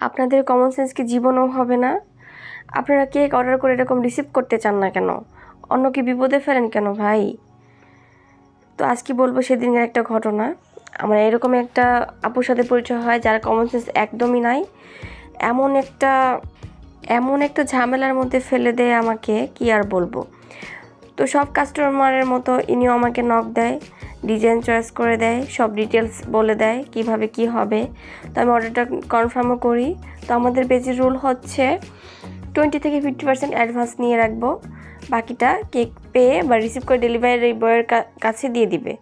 আপনাদের common sense কি জীবনেও হবে না। আপনারা কেক অর্ডার করে এরকম রিসিভ করতে চান না কেন? অন্য কি বিপদে ফেলেন কেন ভাই? তো আজ আজকে বলব সেদিনের একটা ঘটনা। আমার এরকম একটা আপুর সাথে পরিচয় হয় যার কমন সেন্স একদমই নাই। এমন একটা এমন একটা ঝামেলার মধ্যে ফেলে দেয় আমাকে, কি আর বলব? তো সব কাস্টমারের মতো ইনিও আমাকে নক দেয়। ডিজাইন চয়েস করে দেয়, সব ডিটেলস বলে দেয় কীভাবে কি হবে। তো আমি অর্ডারটা কনফার্মও করি। তো আমাদের বেজির রুল হচ্ছে টোয়েন্টি থেকে ফিফটি পার্সেন্ট অ্যাডভান্স নিয়ে রাখব। বাকিটা কেক পেয়ে বা রিসিভ করে ডেলিভারি বয়ের কাছে দিয়ে দিবে।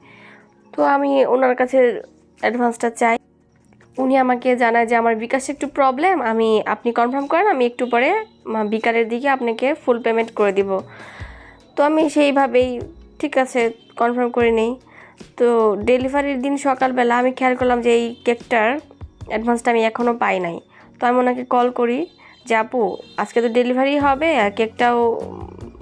তো আমি ওনার কাছে অ্যাডভান্সটা চাই। উনি আমাকে জানায় যে আমার বিকাশে একটু প্রবলেম আমি, আপনি কনফার্ম করেন, আমি একটু পরে বিকালের দিকে আপনাকে ফুল পেমেন্ট করে দিব। তো আমি সেইভাবেই ঠিক আছে কনফার্ম করে নেই। তো ডেলিভারির দিন সকালবেলা আমি খেয়াল করলাম যে এই কেকটার অ্যাডভান্সটা আমি এখনও পাই নাই। তো আমি ওনাকে কল করি যে, আপু, আজকে তো ডেলিভারি হবে, আর কেকটাও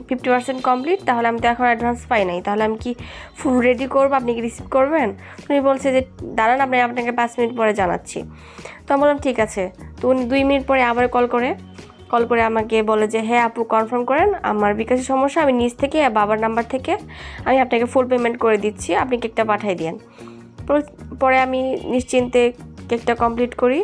ফিফটি পার্সেন্ট কমপ্লিট তাহলে আমি তো এখন অ্যাডভান্স পাই নাই। তাহলে আমি কি ফুল রেডি করব? আপনি কি রিসিভ করবেন? উনি বলছে যে, দাঁড়ান আপনি আপনাকে পাঁচ মিনিট পরে জানাচ্ছি। তো আমি বললাম, ঠিক আছে। তো উনি দুই মিনিট পরে আবার কল করে। কল করে আমাকে বলে যে হ্যাঁ আপু কনফার্ম করেন, আমার বিকাশের সমস্যা, আমি নিজ থেকে, বাবার নাম্বার থেকে, আমি আপনাকে ফুল পেমেন্ট করে দিচ্ছি, আপনি কেকটা পাঠিয়ে দিন পরে আমি নিশ্চিন্তে কেকটা কমপ্লিট করি।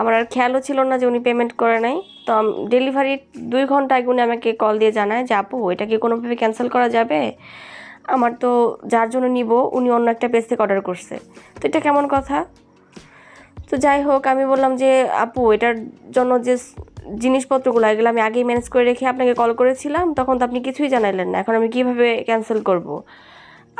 আমার আর খেয়ালও ছিল না যে উনি পেমেন্ট করে নাই। তো ডেলিভারির দুই ঘণ্টা আগে উনি আমাকে কল দিয়ে জানায় যে, আপু, এটা কি কোনোভাবে ক্যান্সেল করা যাবে? আমার তো যার জন্য নিব, উনি অন্য একটা পেজ থেকে অর্ডার করছে। তো এটা কেমন কথা? তো যাই হোক, আমি বললাম যে, আপু, এটার জন্য যে জিনিসপত্রগুলো, এগুলো আমি আগেই ম্যানেজ করে রেখে আপনাকে কল করেছিলাম, তখন তো আপনি কিছুই জানাইলেন না। এখন আমি কীভাবে ক্যান্সেল করব?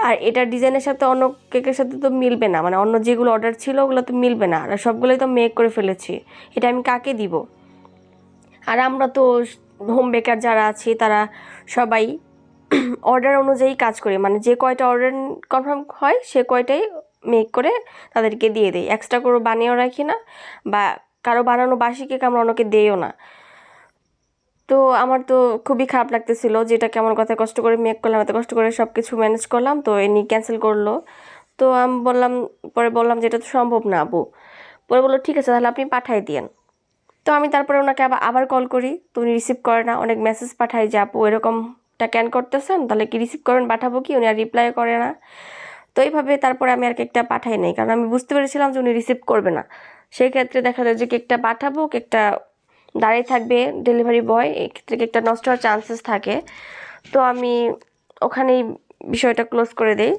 আর এটার ডিজাইনের সাথে অন্য কেকের সাথে তো মিলবে না মানে অন্য যেগুলো অর্ডার ছিল ওগুলো তো মিলবে না, আর সবগুলোই তো মেক করে ফেলেছি। এটা আমি কাকে দিব? আর আমরা তো হোম বেকার যারা আছি, তারা সবাই অর্ডার অনুযায়ী কাজ করি মানে যে কয়টা অর্ডার কনফার্ম হয়, সে কয়টাই মেক করে তাদেরকে দিয়ে দিই। এক্সট্রা করে বানিয়েও রাখি না, বা কারও বানানো বাসি কেক আমরা অন্যকে দেইও না। তো আমার তো খুবই খারাপ লাগতেছিল যে এটা কেমন কথা কষ্ট করে মেক করলাম, এত কষ্ট করে সব কিছু ম্যানেজ করলাম, তো এনি ক্যান্সেল করল। তো আমি বললাম, পরে বললাম যে এটা তো সম্ভব না আপু। পরে বলল, ঠিক আছে, তাহলে আপনি পাঠাই দিয়েন। তো আমি তারপরে ওনাকে আবার আবার কল করি, তো উনি রিসিভ করে না। অনেক মেসেজ পাঠাই যে, আপু, এরকমটা ক্যান করতেছেন? তাহলে কি রিসিভ করবেন, পাঠাবো কি? উনি আর রিপ্লাই করে না। তো এইভাবে তারপরে আমি আর কেকটা পাঠাই নাই, কারণ আমি বুঝতে পেরেছিলাম যে উনি রিসিভ করবে না। সেই ক্ষেত্রে দেখা যায় যে কেকটা পাঠাবো, কেকটা দাঁড়িয়ে থাকবে ডেলিভারি বয় এক্ষেত্রে কেকটা নষ্ট হওয়ার চান্সেস থাকে। তো আমি ওখানেই বিষয়টা ক্লোজ করে দেই।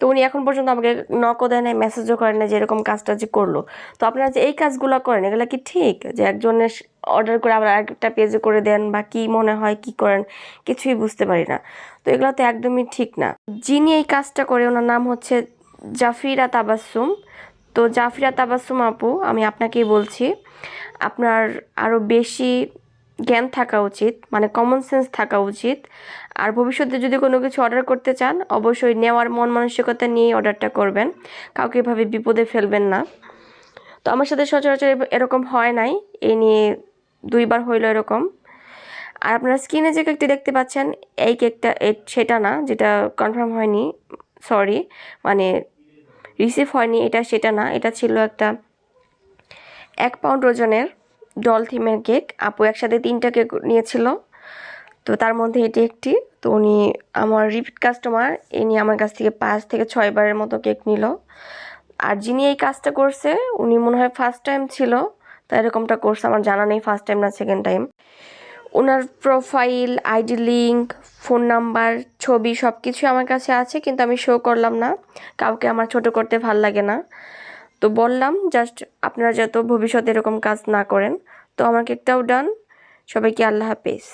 তো উনি এখন পর্যন্ত আমাকে নকও দেয় নাই মেসেজও করেন না যে এরকম কাজটা যে করল। তো আপনারা যে এই কাজগুলো করেন, এগুলো কি ঠিক? যে একজনের অর্ডার করে আবার একটা পেজে করে দেন বা কি মনে হয়, কি করেন? কিছুই বুঝতে পারি না। তো এগুলো তো একদমই ঠিক না। যিনি এই কাজটা করে, ওনার নাম হচ্ছে জাফিরা তাবাসুম তো জাফিরা তাবাসুম আপু, আমি আপনাকেই বলছি, আপনার আরও বেশি জ্ঞান থাকা উচিত মানে কমন সেন্স থাকা উচিত। আর ভবিষ্যতে যদি কোনো কিছু অর্ডার করতে চান, অবশ্যই নেওয়ার মন মানসিকতা নিয়েই অর্ডারটা করবেন। কাউকে এভাবে বিপদে ফেলবেন না। তো আমার সাথে সচরাচর এরকম হয় নাই। এই নিয়ে দুইবার হইল এরকম। আর আপনারা স্ক্রিনে যে কেকটি দেখতে পাচ্ছেন, এই কেকটা, এ- সেটা না, যেটা কনফার্ম হয়নি সরি মানে রিসিভ হয়নি, এটা সেটা না, এটা ছিল একটা এক পাউন্ড ওজনের ডল থিমের কেক। আপু একসাথে তিনটা কেক নিয়েছিল, তো তার মধ্যে এটি একটি। তো উনি আমার রিপিট কাস্টমার ইনি আমার কাছ থেকে পাঁচ থেকে ছয় বারের মতো কেক নিল। আর যিনি এই কাজটা করছে, উনি মনে হয় ফার্স্ট টাইম ছিল তা এরকমটা করছে, আমার জানা নেই ফার্স্ট টাইম না সেকেন্ড টাইম ওনার profile ID link phone number ছবি সব কিছু আমার কাছে আছে, কিন্তু আমি শো করলাম না। কাউকে আমার ছোট করতে ভালো লাগে না। তো বললাম জাস্ট আপনারা যত ভবিষ্যতে এরকম কাজ না করেন, তো আমার কেকটাও ডান সবাইকে আল্লাহ হাফেজ।